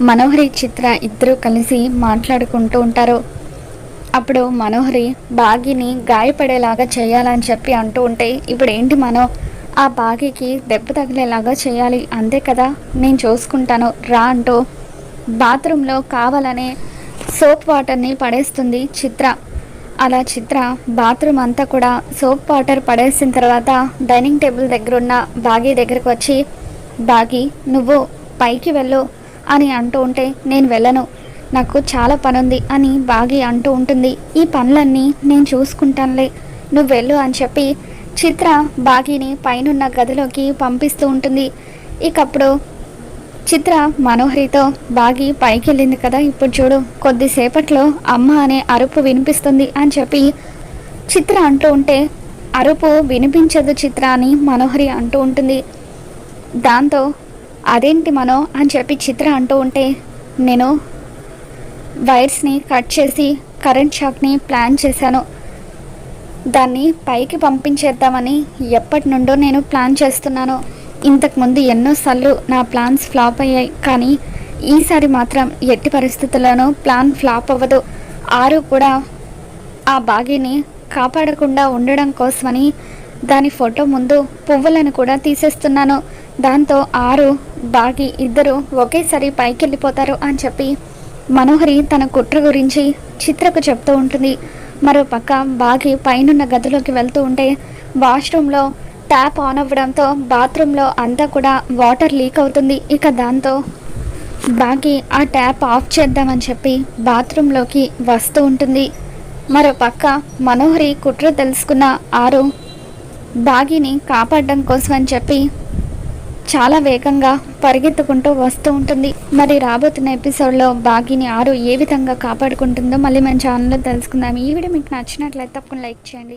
మనోహరి చిత్ర ఇద్దరు కలిసి మాట్లాడుకుంటూ ఉంటారు. అప్పుడు మనోహరి బాగిని గాయపడేలాగా చేయాలని చెప్పి అంటూ ఉంటే ఇప్పుడు ఏంటి మనో? ఆ బాగికి దెబ్బ తగిలేలాగా చేయాలి. అంతే కదా? నేను చూసుకుంటాను. రా అంటూ బాత్రూంలో కావాలనే సోప్ వాటర్ని పడేస్తుంది చిత్ర. అలా చిత్ర బాత్రూమ్ అంతా కూడా సోప్ వాటర్ పడేసిన తర్వాత డైనింగ్ టేబుల్ దగ్గర ఉన్న బాగీ దగ్గరకు వచ్చి బాగి నువ్వు పైకి వెళ్ళు. అని అంటూ ఉంటే నేను వెళ్ళను. నాకు చాలా పనుంది అని బాగి అంటూ ఉంటుంది. ఈ పనులన్నీ నేను చూసుకుంటానులే. నువ్వు వెళ్ళు అని చెప్పి చిత్ర బాగిని పైనున్న గదిలోకి పంపిస్తూ ఉంటుంది. ఇకప్పుడు చిత్ర మనోహరితో బాగి పైకి వెళ్ళింది కదా ఇప్పుడు చూడు. కొద్దిసేపట్లో అమ్మ అనే అరుపు వినిపిస్తుంది అని చెప్పి చిత్ర అంటూ ఉంటే అరుపు వినిపించదు చిత్ర అని మనోహరి అంటూ ఉంటుంది. దాంతో అదేంటి మనో అని చెప్పి చిత్ర అంటూ ఉంటే నేను వైర్స్ని కట్ చేసి కరెంట్ షాక్ని ప్లాన్ చేశాను. దాన్ని పైకి పంపించేద్దామని ఎప్పటి నుండో నేను ప్లాన్ చేస్తున్నాను. ఇంతకుముందు ఎన్నోసార్లు నా ప్లాన్స్ ఫ్లాప్ అయ్యాయి కానీ ఈసారి మాత్రం ఎట్టి పరిస్థితుల్లోనూ ప్లాన్ ఫ్లాప్ అవ్వదు. ఆరు కూడా ఆ బాగీని కాపాడకుండా ఉండడం కోసమని దాని ఫోటో ముందు పువ్వులను కూడా తీసేస్తున్నాను. దాంతో ఆరు బాగి ఇద్దరు ఒకేసారి పైకి వెళ్ళిపోతారు అని చెప్పి మనోహరి తన కుట్ర గురించి చిత్రకు చెప్తూ ఉంటుంది. మరో పక్క బాగి పైనున్న గదిలోకి వెళ్తూ ఉంటే వాష్రూమ్లో ట్యాప్ ఆన్ అవ్వడంతో బాత్రూంలో అంతా కూడా వాటర్ లీక్ అవుతుంది. ఇక దాంతో బాగి ఆ ట్యాప్ ఆఫ్ చేద్దామని చెప్పి బాత్రూంలోకి వస్తూ ఉంటుంది. మరో పక్క మనోహరి కుట్ర తెలుసుకున్న ఆరు బాగిని కాపాడడం కోసం అని చెప్పి చాలా వేగంగా పరిగెత్తుకుంటూ వస్తూ ఉంటుంది. మరి రాబోతున్న ఎపిసోడ్లో బాగిని ఆరు ఏ విధంగా కాపాడుకుంటుందో మళ్ళీ మన ఛానల్లో తెలుసుకుందాం. ఈ వీడియో మీకు నచ్చినట్లయితే తప్పకుండా లైక్ చేయండి.